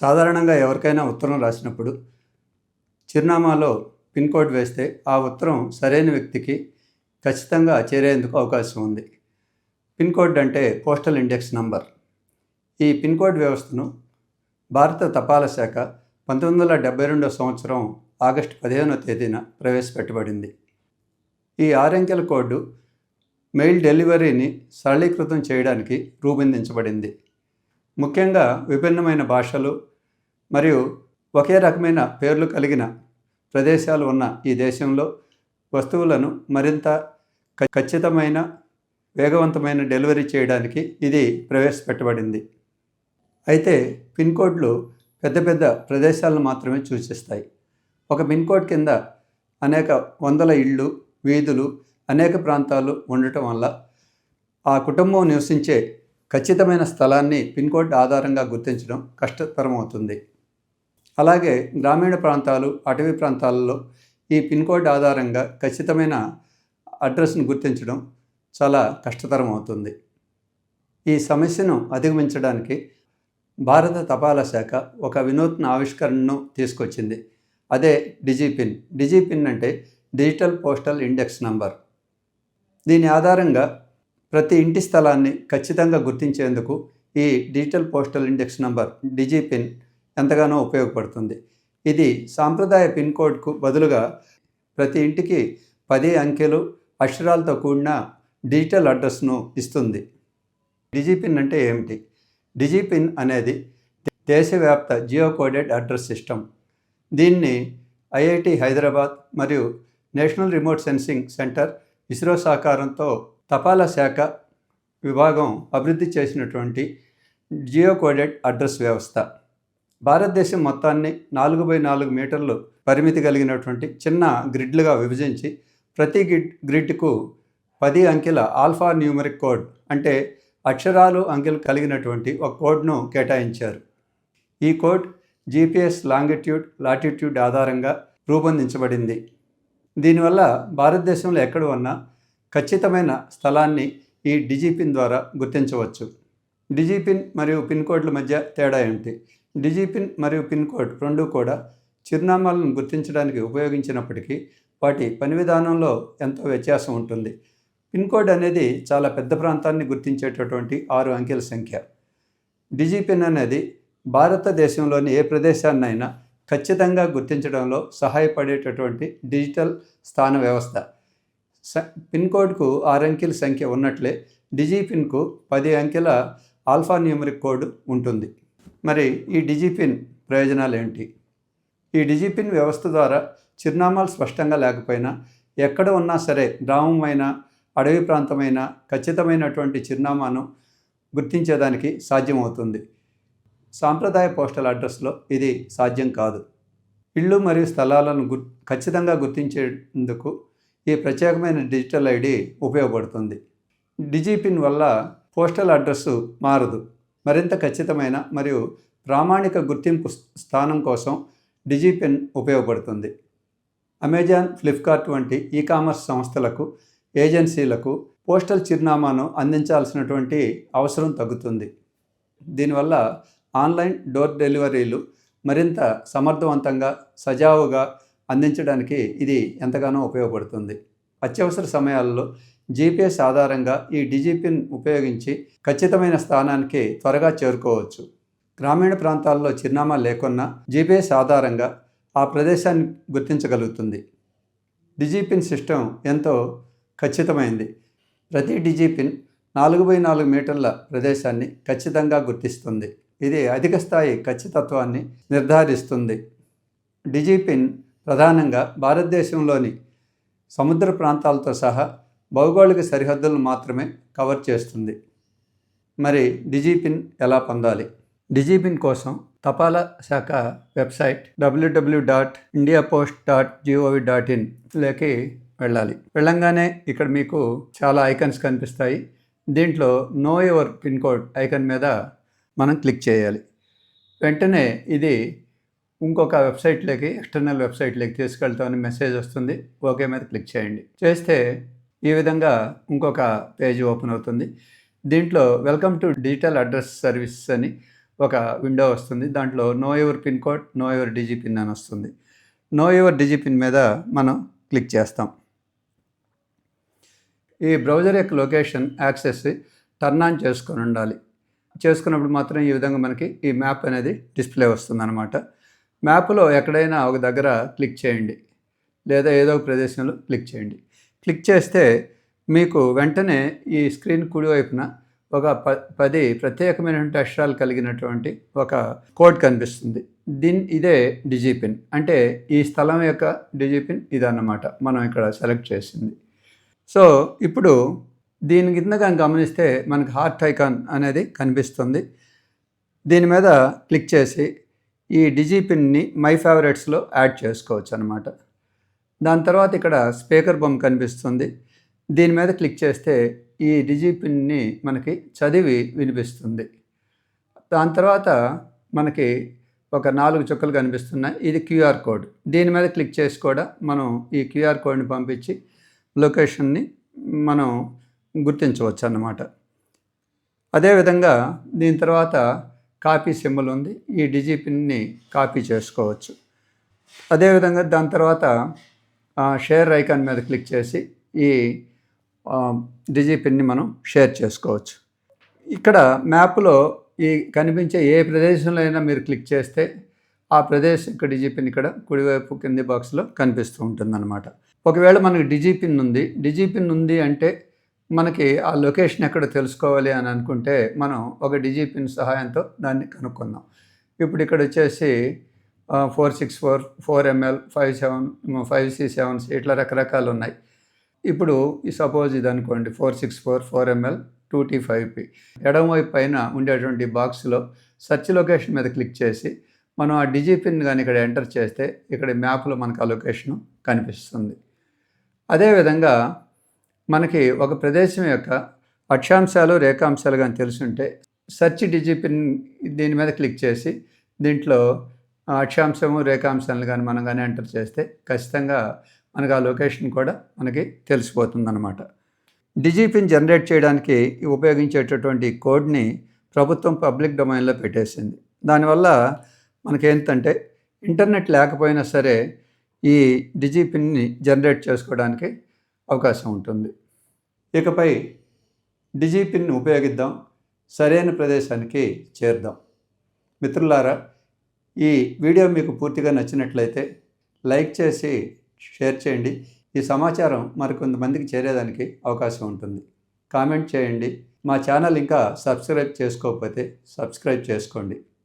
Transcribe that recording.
సాధారణంగా ఎవరికైనా ఉత్తరం రాసినప్పుడు చిరునామాలో పిన్ కోడ్ వేస్తే ఆ ఉత్తరం సరైన వ్యక్తికి ఖచ్చితంగా చేరేందుకు అవకాశం ఉంది. పిన్ కోడ్ అంటే పోస్టల్ ఇండెక్స్ నంబర్. ఈ పిన్ కోడ్ వ్యవస్థను భారత తపాలా శాఖ పంతొమ్మిది వందల డెబ్బై రెండవ సంవత్సరం ఆగస్టు పదిహేనవ తేదీన ప్రవేశపెట్టబడింది. ఈ ఆరంకెల కోడ్ మెయిల్ డెలివరీని సరళీకృతం చేయడానికి రూపొందించబడింది. ముఖ్యంగా విభిన్నమైన భాషలు మరియు ఒకే రకమైన పేర్లు కలిగిన ప్రదేశాలు ఉన్న ఈ దేశంలో వస్తువులను మరింత ఖచ్చితమైన వేగవంతమైన డెలివరీ చేయడానికి ఇది ప్రవేశపెట్టబడింది. అయితే పిన్ కోడ్లు పెద్ద పెద్ద ప్రదేశాలను మాత్రమే సూచిస్తాయి. ఒక పిన్ కోడ్ కింద అనేక వందల ఇళ్ళు వీధులు అనేక ప్రాంతాలు ఉండటం వల్ల ఆ కుటుంబం నివసించే ఖచ్చితమైన స్థలాన్ని పిన్ కోడ్ ఆధారంగా గుర్తించడం కష్టతరమవుతుంది. అలాగే గ్రామీణ ప్రాంతాలు అటవీ ప్రాంతాలలో ఈ పిన్ కోడ్ ఆధారంగా ఖచ్చితమైన అడ్రస్ను గుర్తించడం చాలా కష్టతరం అవుతుంది. ఈ సమస్యను అధిగమించడానికి భారత తపాలా శాఖ ఒక వినూత్న ఆవిష్కరణను తీసుకొచ్చింది. అదే డిజిపిన్. డిజిపిన్ అంటే డిజిటల్ పోస్టల్ ఇండెక్స్ నంబర్. దీని ఆధారంగా ప్రతి ఇంటి స్థలాన్ని ఖచ్చితంగా గుర్తించేందుకు ఈ digital postal index number DIGIPIN ఎంతగానో ఉపయోగపడుతుంది. ఇది సాంప్రదాయ పిన్ కోడ్కు బదులుగా ప్రతి ఇంటికి పది అంకెలు అక్షరాలతో కూడిన డిజిటల్ అడ్రస్ను ఇస్తుంది. డిజిపిన్ అంటే ఏమిటి? డిజిపిన్ అనేది దేశవ్యాప్త జియో కోడెడ్ అడ్రస్ సిస్టమ్. దీన్ని ఐఐటి హైదరాబాద్ మరియు national remote sensing centre ISRO సహకారంతో తపాలా శాఖ విభాగం అభివృద్ధి చేసినటువంటి జియో కోడెడ్ అడ్రస్ వ్యవస్థ. భారతదేశం మొత్తాన్ని నాలుగు బై నాలుగు మీటర్లు పరిమితి కలిగినటువంటి చిన్న గ్రిడ్లుగా విభజించి ప్రతి గ్రిడ్ గ్రిడ్కు పది అంకెల ఆల్ఫా న్యూమరిక్ కోడ్ అంటే అక్షరాలు అంకెలు కలిగినటువంటి ఒక కోడ్ను కేటాయించారు. ఈ కోడ్ జీపీఎస్ లాంగిట్యూడ్ లాటిట్యూడ్ ఆధారంగా రూపొందించబడింది. దీనివల్ల భారతదేశంలో ఎక్కడ ఉన్నా ఖచ్చితమైన స్థలాన్ని ఈ డిజిపిన్ ద్వారా గుర్తించవచ్చు. డిజిపిన్ మరియు పిన్ కోడ్ల మధ్య తేడా ఏమిటి? డిజిపిన్ మరియు పిన్ కోడ్ రెండు కూడా చిరునామాలను గుర్తించడానికి ఉపయోగించినప్పటికీ వాటి పని విధానంలో ఎంతో వ్యత్యాసం ఉంటుంది. పిన్ కోడ్ అనేది చాలా పెద్ద ప్రాంతాన్ని గుర్తించేటటువంటి ఆరు అంకెల సంఖ్య. డిజిపిన్ అనేది భారతదేశంలోని ఏ ప్రదేశాన్నైనా ఖచ్చితంగా గుర్తించడంలో సహాయపడేటటువంటి డిజిటల్ స్థాన వ్యవస్థ. స పిన్ కోడ్కు ఆరు అంకెల సంఖ్య ఉన్నట్లే డిజిపిన్కు పది అంకెల ఆల్ఫా న్యూమరిక్ కోడ్ ఉంటుంది. మరి ఈ డిజిపిన్ ప్రయోజనాలు ఏంటి ఈ డిజిపిన్ వ్యవస్థ ద్వారా చిరునామాలు స్పష్టంగా లేకపోయినా ఎక్కడ ఉన్నా సరే గ్రామమైన అడవి ప్రాంతమైన ఖచ్చితమైనటువంటి చిరునామాను గుర్తించేదానికి సాధ్యమవుతుంది. సాంప్రదాయ పోస్టల్ అడ్రస్లో ఇది సాధ్యం కాదు. ఇళ్ళు మరియు స్థలాలను గుర్ ఖచ్చితంగా గుర్తించేందుకు ఈ ప్రత్యేకమైన డిజిటల్ ఐడి ఉపయోగపడుతుంది. డిజిపిన్ వల్ల పోస్టల్ అడ్రస్సు మారదు. మరింత ఖచ్చితమైన మరియు ప్రామాణిక గుర్తింపు స్థానం కోసం డిజిపెన్ ఉపయోగపడుతుంది. అమెజాన్ ఫ్లిప్కార్ట్ వంటి ఈ కామర్స్ సంస్థలకు ఏజెన్సీలకు పోస్టల్ చిరునామాను అందించాల్సినటువంటి అవసరం తగ్గుతుంది. దీనివల్ల ఆన్లైన్ డోర్ డెలివరీలు మరింత సమర్థవంతంగా సజావుగా అందించడానికి ఇది ఎంతగానో ఉపయోగపడుతుంది. అత్యవసర సమయాల్లో జీపీఎస్ ఆధారంగా ఈ డిజిపిన్ ఉపయోగించి ఖచ్చితమైన స్థానానికి త్వరగా చేరుకోవచ్చు. గ్రామీణ ప్రాంతాల్లో చిరునామా లేకున్నా జీపీఎస్ ఆధారంగా ఆ ప్రదేశాన్ని గుర్తించగలుగుతుంది. డిజిపిన్ సిస్టమ్ ఎంతో ఖచ్చితమైంది. ప్రతి డిజిపిన్ నాలుగు బై నాలుగు మీటర్ల ప్రదేశాన్ని ఖచ్చితంగా గుర్తిస్తుంది. ఇది అధిక స్థాయి ఖచ్చితత్వాన్ని నిర్ధారిస్తుంది. డిజిపిన్ ప్రధానంగా భారతదేశంలోని సముద్ర ప్రాంతాలతో సహా భౌగోళిక సరిహద్దులను మాత్రమే కవర్ చేస్తుంది. మరి డిజిపిన్ ఎలా పొందాలి? డిజిపిన్ కోసం తపాలా శాఖ website WW dot India post dot GOV dot ఇన్లోకి వెళ్ళాలి. వెళ్ళంగానే ఇక్కడ మీకు చాలా ఐకన్స్ కనిపిస్తాయి. దీంట్లో know your pin code icon మీద మనం క్లిక్ చేయాలి. వెంటనే ఇది ఇంకొక వెబ్సైట్లోకి ఎక్స్టర్నల్ వెబ్సైట్లోకి తీసుకెళ్తామని మెసేజ్ వస్తుంది. ఓకే మీద క్లిక్ చేయండి. చేస్తే ఈ విధంగా ఇంకొక పేజ్ ఓపెన్ అవుతుంది. దీంట్లో welcome to digital address service అని ఒక విండో వస్తుంది. దాంట్లో know your pin code know your DIGIPIN అని వస్తుంది. నో యువర్ డిజిపిన్ మీద మనం క్లిక్ చేస్తాం. ఈ బ్రౌజర్ యొక్క లొకేషన్ యాక్సెస్ టర్న్ ఆన్ చేసుకొని ఉండాలి. చేసుకున్నప్పుడు మాత్రం ఈ విధంగా మనకి ఈ మ్యాప్ అనేది డిస్ప్లే వస్తుంది అనమాట మ్యాప్లో ఎక్కడైనా ఒక దగ్గర క్లిక్ చేయండి. లేదా ఏదో ఒక ప్రదేశంలో క్లిక్ చేయండి. క్లిక్ చేస్తే మీకు వెంటనే ఈ స్క్రీన్ కుడివైపున ఒక ప పది ప్రత్యేకమైనటువంటి అక్షరాలు కలిగినటువంటి ఒక కోడ్ కనిపిస్తుంది. దీన్ ఇదే డిజిపిన్. అంటే ఈ స్థలం యొక్క డిజిపిన్ ఇదన్నమాట మనం ఇక్కడ సెలెక్ట్ చేసింది. సో ఇప్పుడు దీని కింద కానీ గమనిస్తే మనకు హార్ట్ ఐకాన్ అనేది కనిపిస్తుంది. దీని మీద క్లిక్ చేసి ఈ డిజిపిన్ని మై ఫేవరెట్స్లో యాడ్ చేసుకోవచ్చు అనమాట దాని తర్వాత ఇక్కడ స్పీకర్ బొమ్మ కనిపిస్తుంది. దీని మీద క్లిక్ చేస్తే ఈ డిజిపిన్ని మనకి చదివి వినిపిస్తుంది. దాని తర్వాత మనకి ఒక నాలుగు చుక్కలు కనిపిస్తున్నాయి. ఇది క్యూఆర్ కోడ్. దీని మీద క్లిక్ చేసి కూడా మనం ఈ క్యూఆర్ కోడ్ని పంపించి లొకేషన్ని మనం గుర్తించవచ్చు అన్నమాట. అదేవిధంగా దీని తర్వాత కాపీ సింబల్ ఉంది. ఈ డిజిపిన్ని కాపీ చేసుకోవచ్చు. అదేవిధంగా దాని తర్వాత షేర్ ఐకాన్ మీద క్లిక్ చేసి ఈ డిజిపిన్ని మనం షేర్ చేసుకోవచ్చు. ఇక్కడ మ్యాప్లో ఈ కనిపించే ఏ ప్రదేశంలో అయినా మీరు క్లిక్ చేస్తే ఆ ప్రదేశం ఇక్కడ డిజిపిన్ ఇక్కడ కుడివైపు కింది బాక్స్లో కనిపిస్తూ ఉంటుందన్నమాట. ఒకవేళ మనకి డిజిపిన్ ఉంది డిజిపిన్ ఉంది అంటే మనకి ఆ లొకేషన్ ఎక్కడ తెలుసుకోవాలి అని అనుకుంటే మనం ఒక డిజిపిన్ సహాయంతో దాన్ని కనుక్కుందాం. ఇప్పుడు ఇక్కడ వచ్చేసి four six four four ML five seven five C sevens ఇట్లా రకరకాలు ఉన్నాయి ఇప్పుడు ఈ సపోజ్ ఇది అనుకోండి four six four four ML two T five P. ఎడమవైపు పైన ఉండేటువంటి బాక్స్లో సర్చ్ లొకేషన్ మీద క్లిక్ చేసి మనం ఆ డిజిపిన్ కానీ ఇక్కడ ఎంటర్ చేస్తే ఇక్కడ మ్యాప్లో మనకు ఆ లొకేషను కనిపిస్తుంది. అదేవిధంగా మనకి ఒక ప్రదేశం యొక్క అక్షాంశాలు రేఖాంశాలు కానీ తెలుసుంటే సర్చ్ డిజిపిన్ దీని మీద క్లిక్ చేసి దీంట్లో అక్షాంశము రేఖాంశాలను కానీ మనం కానీ ఎంటర్ చేస్తే ఖచ్చితంగా మనకు ఆ లొకేషన్ కూడా మనకి తెలిసిపోతుందన్నమాట. డిజిపిన్ జనరేట్ చేయడానికి ఉపయోగించేటటువంటి కోడ్ని ప్రభుత్వం పబ్లిక్ డొమైన్లో పెట్టేసింది. దానివల్ల మనకేంటంటే ఇంటర్నెట్ లేకపోయినా సరే ఈ డిజిపిన్ని జనరేట్ చేసుకోవడానికి అవకాశం ఉంటుంది. ఇకపై డిజిపిన్ ఉపయోగిద్దాం సరైన ప్రదేశానికి చేరుదాం. మిత్రులారా ఈ వీడియో మీకు పూర్తిగా నచ్చినట్లయితే లైక్ చేసి షేర్ చేయండి. ఈ సమాచారం మరికొంతమందికి చేరేదానికి అవకాశం ఉంటుంది. కామెంట్ చేయండి. మా ఛానల్ ఇంకా సబ్స్క్రైబ్ చేసుకోకపోతే సబ్స్క్రైబ్ చేసుకోండి.